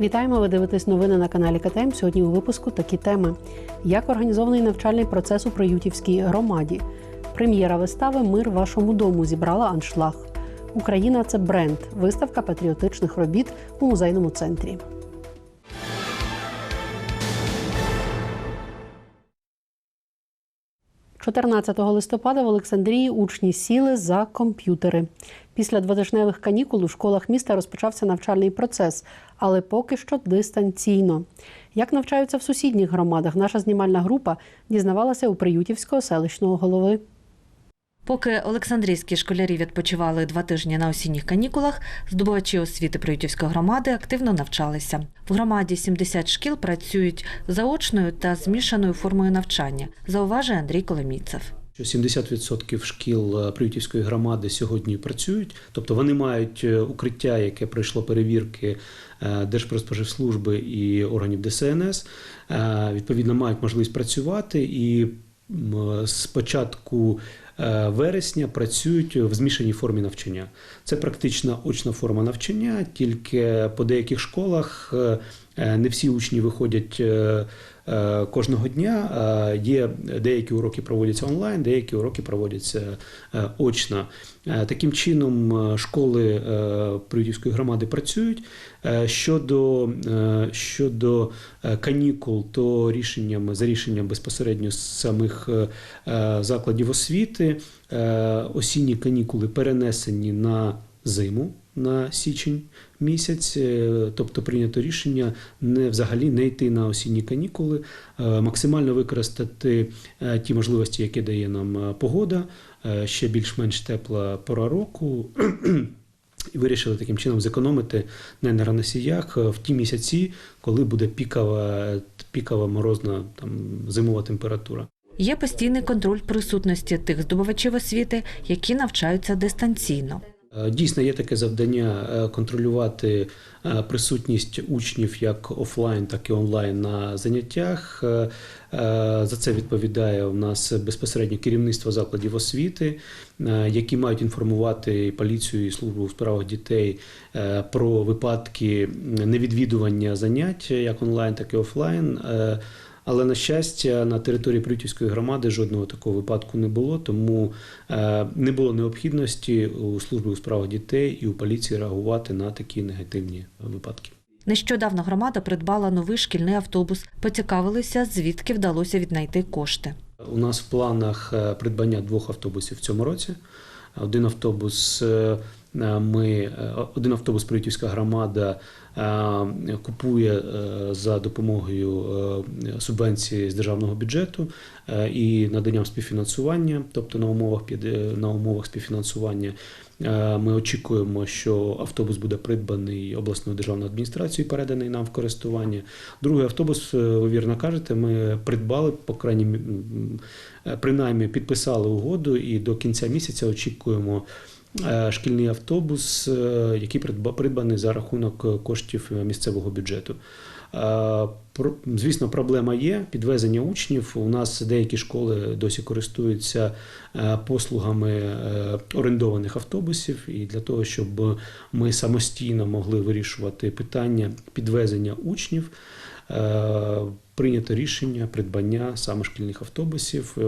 Вітаємо! Ви дивитесь новини на каналі КТМ. Сьогодні у випуску такі теми: як організований навчальний процес у Приютівській громаді. Прем'єра вистави Мир вашому дому зібрала аншлаг. Україна це бренд. Виставка патріотичних робіт у музейному центрі. – 14 листопада в Олександрії учні сіли за комп'ютери. Після двотижневих канікул у школах міста розпочався навчальний процес, але поки що дистанційно. Як навчаються в сусідніх громадах, наша знімальна група дізнавалася у Приютівського селищного голови. Поки Олександрійські школярі відпочивали два тижні на осінніх канікулах, здобувачі освіти Приютівської громади активно навчалися. В громаді 70 шкіл працюють заочною та змішаною формою навчання, зауважує Андрій Коломійцев. що 70% шкіл е, Приютівської громади сьогодні працюють, тобто вони мають е, укриття, яке пройшло перевірки е, Держпродспоживслужби і органів ДСНС. Е, Відповідно, мають можливість працювати і з початку е, вересня працюють в змішаній формі навчання. Це практично очна форма навчання, тільки по деяких школах е, е, не всі учні виходять. е, е, Кожного дня Е, є деякі уроки проводяться онлайн, деякі уроки проводяться е, очно. Е, Таким чином, е, школи е, Приютівської громади працюють. Е, Щодо, е, щодо е, канікул, то рішенням за рішенням безпосередньо самих е, е, закладів освіти е, осінні канікули перенесені на зиму. На січень місяць, Е, тобто прийнято рішення не взагалі не йти на осінні канікули, е, максимально використати е, ті можливості, які дає нам погода, ще більш-менш тепла пора року. І вирішили таким чином зекономити на енергоносіях в ті місяці, коли буде пікова, пікова морозна там, зимова температура. Є постійний контроль присутності тих здобувачів освіти, які навчаються дистанційно. Е, Дійсно, є таке завдання е, контролювати е, присутність учнів як офлайн, так і онлайн на заняттях. За це відповідає у нас безпосередньо керівництво закладів освіти, які мають інформувати поліцію і службу у справах дітей про випадки невідвідування занять як онлайн, так і офлайн. Але на щастя, на території Прютівської громади жодного такого випадку не було, тому е, не було необхідності у службі у справах дітей і у поліції реагувати на такі негативні випадки. Нещодавно громада придбала новий шкільний автобус. Поцікавилися, звідки вдалося віднайти кошти. У нас в планах е, придбання двох автобусів в цьому році. Один автобус е, ми один автобус Приютівська громада купує е, за допомогою е, субвенції з державного бюджету е, і наданням співфінансування, тобто на умовах е, на умовах співфінансування. Е, Ми очікуємо, що автобус буде придбаний обласною державною адміністрацією, переданий нам в користування. Другий автобус, е, ви вірно кажете, ми придбали, по крайній е, принаймні підписали угоду, і до кінця місяця очікуємо е, шкільний автобус, е, який придбаний за рахунок е, коштів е, місцевого бюджету. Е, Звісно, проблема є підвезення учнів. У нас деякі школи досі користуються е, послугами е, орендованих автобусів, і для того, щоб ми самостійно могли вирішувати питання підвезення учнів, е, прийнято рішення придбання саме шкільних автобусів. Е,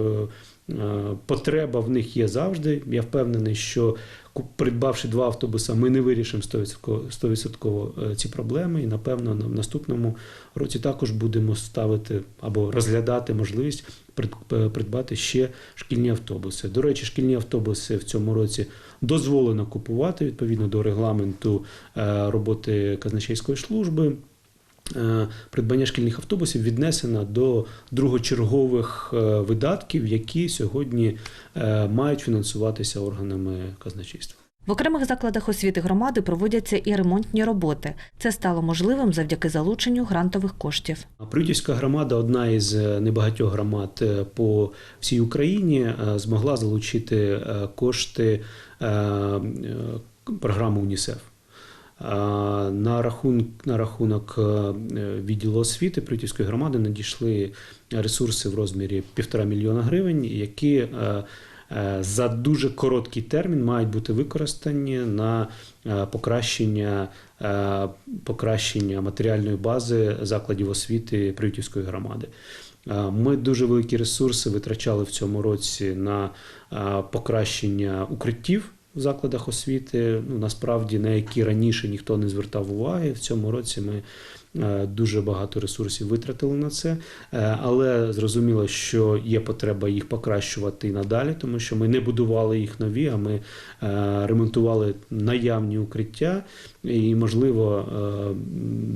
е, Потреба в них є завжди. Я впевнений, що придбавши два автобуси, ми не вирішимо 100% 100% е, ці проблеми. І напевно в наступному році також будемо ставити або розглядати можливість е, придбати ще шкільні автобуси. До речі, шкільні автобуси в цьому році дозволено купувати відповідно до регламенту е, роботи казначейської служби. Е, Придбання шкільних автобусів віднесено до другочергових е, видатків, які сьогодні е, мають фінансуватися органами казначейства. В окремих закладах освіти громади проводяться і ремонтні роботи. Це стало можливим завдяки залученню грантових коштів. Приютівська громада, одна із небагатьох громад по всій Україні, змогла залучити кошти програми УНІСЕФ. На рахунок, на рахунок е, відділу освіти Приютівської громади надійшли ресурси в розмірі півтора мільйона гривень, які е, е, за дуже короткий термін мають бути використані на покращення, покращення матеріальної бази закладів освіти Приютівської громади. Ми дуже великі ресурси витрачали в цьому році на покращення укриттів в закладах освіти. Ну насправді на які раніше ніхто не звертав уваги. В цьому році ми е, дуже багато ресурсів витратили на це, Е, але зрозуміло, що є потреба їх покращувати і надалі, тому що ми не будували їх нові, а ми е, ремонтували наявні укриття і, можливо,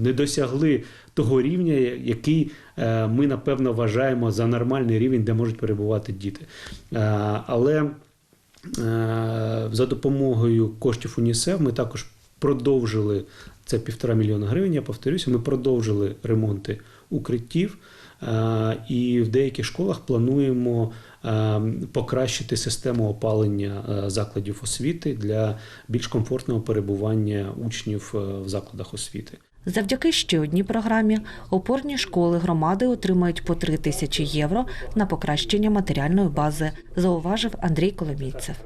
не досягли того рівня, який ми напевно вважаємо за нормальний рівень, де можуть перебувати діти. Але за допомогою коштів УНІСЕФ ми також продовжили це півтора мільйона гривень. Я повторюся, ми продовжили ремонти укриттів. е, І в деяких школах плануємо е, покращити систему опалення е, закладів освіти для більш комфортного перебування учнів е, в закладах освіти. Завдяки ще одній програмі опорні школи громади отримають по 3 тисячі євро на покращення матеріальної бази, зауважив Андрій Коломійцев.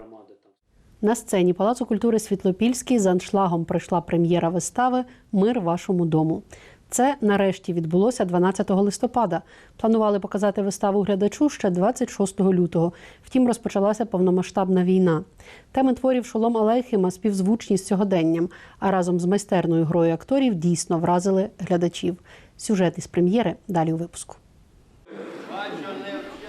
На сцені Палацу культури Світлопільський з аншлагом прийшла прем'єра вистави Мир вашому дому. Це нарешті відбулося 12 листопада. Планували показати виставу глядачу ще 26 лютого. Втім, розпочалася повномасштабна війна. Теми творів Шолом Алейхима співзвучні з сьогоденням, а разом з майстерною грою акторів дійсно вразили глядачів. Сюжет із прем'єри далі у випуску.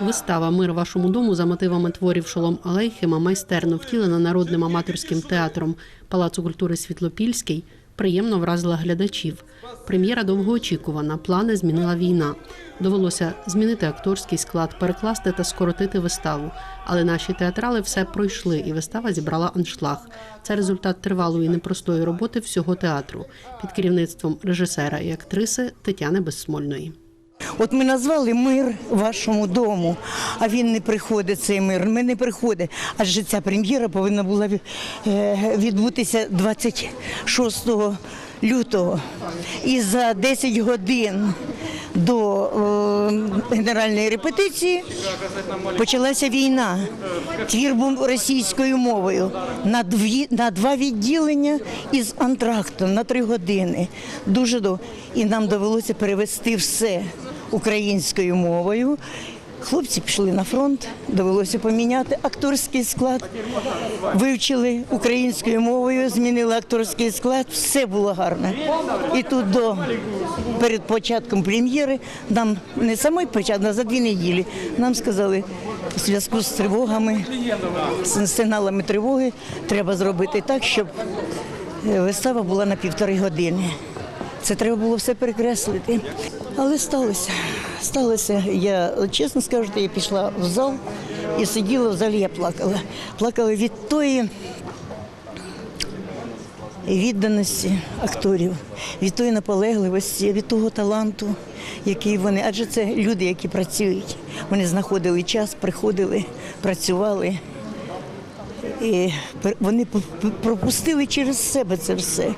Вистава Мир вашому дому за мотивами творів Шолом Алейхима майстерно втілена народним аматорським театром Палацу культури Світлопільський приємно вразила глядачів. Прем'єра довгоочікувана, плани змінила війна. Довелося змінити акторський склад, перекласти та скоротити виставу. Але наші театрали все пройшли, і вистава зібрала аншлаг. Це результат тривалої непростої роботи всього театру під керівництвом режисера і актриси Тетяни Безсмольної. От ми назвали мир вашому дому, а він не приходить цей мир. Ми не приходить. Адже ця прем'єра повинна була е, відбутися 26 лютого. І за 10 годин до е, генеральної репетиції почалася війна. Твір був російською мовою на дві на два відділення із антрактом на три години. Дуже до і нам довелося перевести все українською мовою. Хлопці пішли на фронт, довелося поміняти акторський склад. Вивчили українською мовою, змінили акторський склад, все було гарно. І тут до перед початком прем'єри нам не самий початок, а за дві неділі нам сказали, у зв'язку з тривогами, з сигналами тривоги, треба зробити так, щоб е, вистава була на півтори години. Це треба було все перекреслити. Але сталося. Сталося. Я чесно скажу, я пішла в зал і сиділа в залі, я плакала. Плакала від тої відданості акторів, від тої наполегливості, від того таланту, який вони. Адже це люди, які працюють. Вони знаходили час, приходили, працювали. І вони пропустили через себе це все.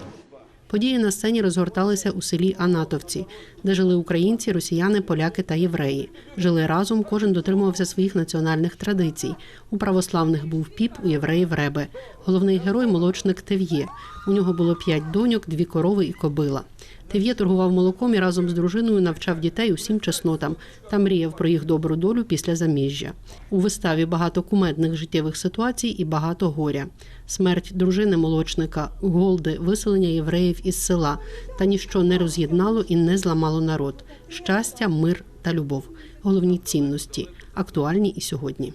Події на сцені розгорталися у селі Анатовці, де жили українці, росіяни, поляки та євреї. Жили разом, кожен дотримувався своїх національних традицій. У православних був піп, у євреїв реби. Головний герой молочник Тев'є. У нього було п'ять доньок, дві корови і кобила. Тев'є торгував молоком і разом з дружиною навчав дітей усім чеснотам та мріяв про їх добру долю після заміжжя. У виставі багато кумедних життєвих ситуацій і багато горя. Смерть дружини молочника, голди, виселення євреїв із села та ніщо не роз'єднало і не зламало народ. Щастя, мир та любов головні цінності, актуальні і сьогодні.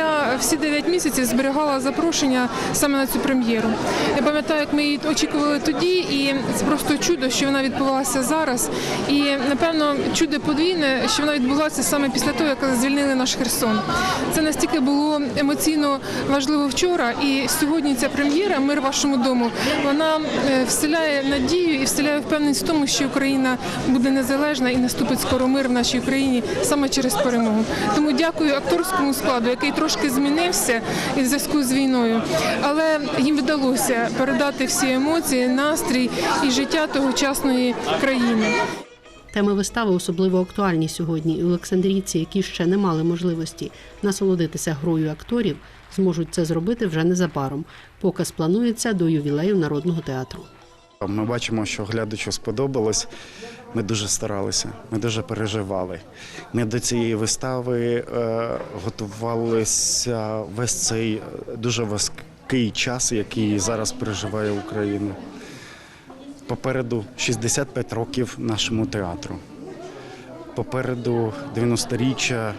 Я всі 9 місяців зберігала запрошення саме на цю прем'єру. Я пам'ятаю, як ми її очікували тоді, і це просто чудо, що вона відбулася зараз. І напевно чудо подвійне, що вона відбулася саме після того, як звільнили наш Херсон. Це настільки було емоційно важливо вчора, і сьогодні ця прем'єра Мир вашому дому вона е, вселяє надію і вселяє впевненість в тому, що Україна буде незалежна і наступить скоро мир в нашій Україні саме через перемогу. Тому дякую акторському складу, який трошки змінився із зв'язку з війною, але їм вдалося передати всі емоції, настрій і життя тогочасної країни. Теми вистави особливо актуальні сьогодні. І Олександрійці, які ще не мали можливості насолодитися грою акторів, зможуть це зробити вже незабаром. Показ планується до ювілею народного театру. Ми бачимо, що глядачу сподобалось. Ми дуже старалися, ми дуже переживали. Ми до цієї вистави е, готувалися весь цей е, дуже важкий час, який зараз переживає Україна. Попереду 65 років нашому театру. Попереду 90-річчя е,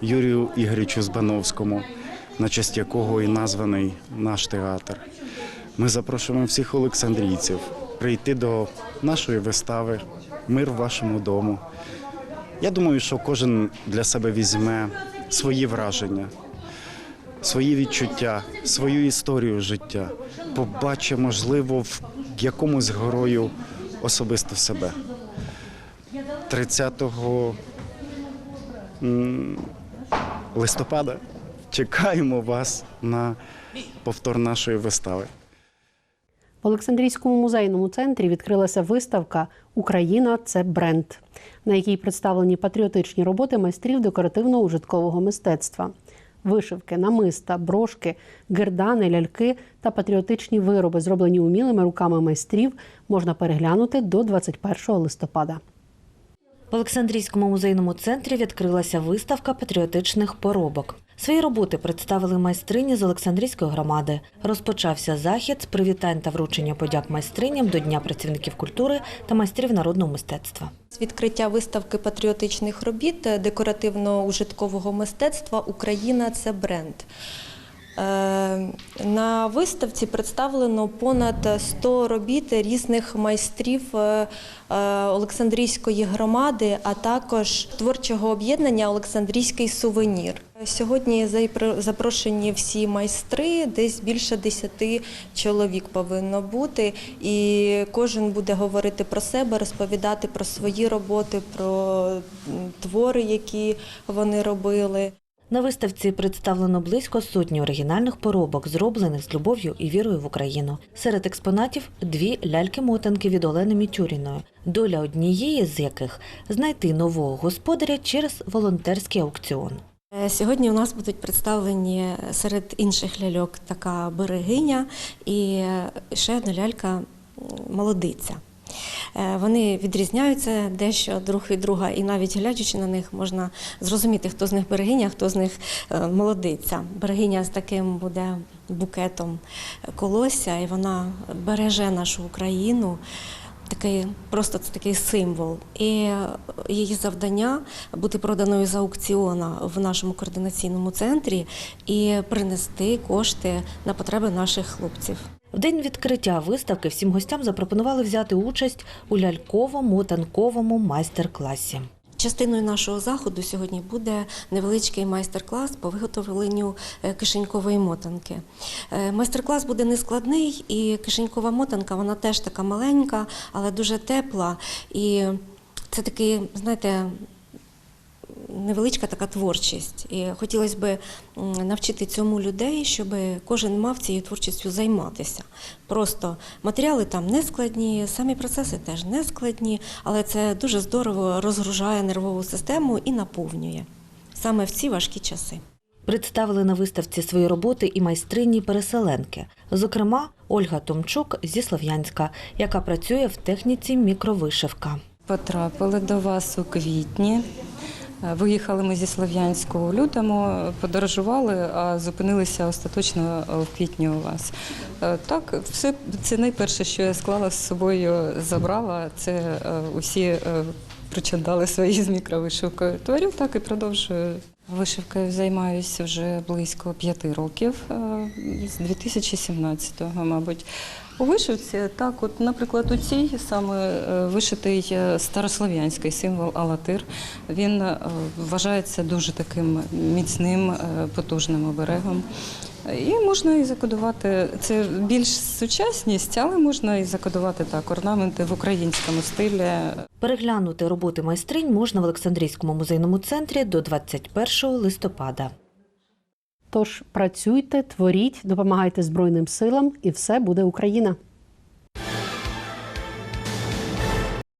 Юрію Ігорічу Збановському, на честь якого і названий наш театр. Ми запрошуємо всіх олександрійців прийти до нашої вистави Мир в вашому дому. Я думаю, що кожен для себе візьме свої враження, свої відчуття, свою історію життя, побачить, можливо, в якомусь герою особисто себе. 30 листопада чекаємо вас на повтор нашої вистави. В Олександрійському музейному центрі відкрилася виставка Україна це бренд, на якій представлені патріотичні роботи майстрів декоративно-ужиткового мистецтва. Вишивки, намиста, брошки, гердани, ляльки та патріотичні вироби, зроблені умілими руками майстрів, можна переглянути до 21 листопада. В Олександрійському музейному центрі відкрилася виставка патріотичних поробок. Свої роботи представили майстрині з Олександрійської громади. Розпочався захід з привітань та вручення подяк майстриням до Дня працівників культури та майстрів народного мистецтва. Відкриття виставки патріотичних робіт е, декоративно-ужиткового мистецтва Україна це бренд. Е, На виставці представлено понад 100 робіт різних майстрів е, е, Олександрійської громади, а також творчого об'єднання Олександрійський сувенір. Сьогодні запро- запрошені всі майстри, десь більше 10 чоловік повинно бути, і кожен буде говорити про себе, розповідати про свої роботи, про твори, які вони робили. На виставці представлено близько сотні оригінальних поробок, зроблених з любов'ю і вірою в Україну. Серед експонатів дві ляльки-мотанки від Олени Мітюріної, доля однієї з яких знайти нового господаря через волонтерський аукціон. Е, Сьогодні у нас будуть представлені серед інших ляльок така берегиня і ще одна лялька молодиця. Е, Вони відрізняються дещо друг від друга, і навіть глядячи на них, можна зрозуміти, хто з них берегиня, хто з них е, молодиця. Берегиня з таким буде букетом колосся, і вона береже нашу Україну. Такий просто це такий символ. І її завдання бути проданою за аукціона в нашому координаційному центрі і принести кошти на потреби наших хлопців. В день відкриття виставки всім гостям запропонували взяти участь у ляльковому танковому майстер-класі. Частиною нашого заходу сьогодні буде невеличкий майстер-клас по виготовленню е, кишенькової мотанки. Е, Майстер-клас буде нескладний, і кишенькова мотанка вона теж така маленька, але дуже тепла. І це такий, знаєте, невеличка така творчість. І хотілося б навчити цьому людей, щоб кожен мав цією творчістю займатися. Просто матеріали там не складні, самі процеси теж не складні, але це дуже здорово розгружає нервову систему і наповнює саме в ці важкі часи. Представили на виставці свої роботи і майстрині переселенки, зокрема Ольга Томчук зі Слов'янська, яка працює в техніці мікровишивка. Потрапили до вас у квітні. Е, Виїхали ми зі Слов'янська у лютому, подорожували, а зупинилися остаточно е, в квітні у вас. Е, Так, все це найперше, що я склала з собою, забрала. Це усі причандали свої з мікровишивкою. Творю так і продовжую. Вишивкою займаюся вже близько п'яти років, з 2017-го, мабуть. У вишивці, так, от, наприклад, у цій саме е, вишитий е, старослов'янський символ Алатир. Він е, вважається дуже таким міцним, потужним оберегом. І можна і закодувати це більш сучасність, але можна і закодувати так орнаменти в українському стилі. Переглянути роботи майстринь можна в Олександрійському музейному центрі до 21 листопада. Тож працюйте, творіть, допомагайте Збройним силам, і все буде Україна.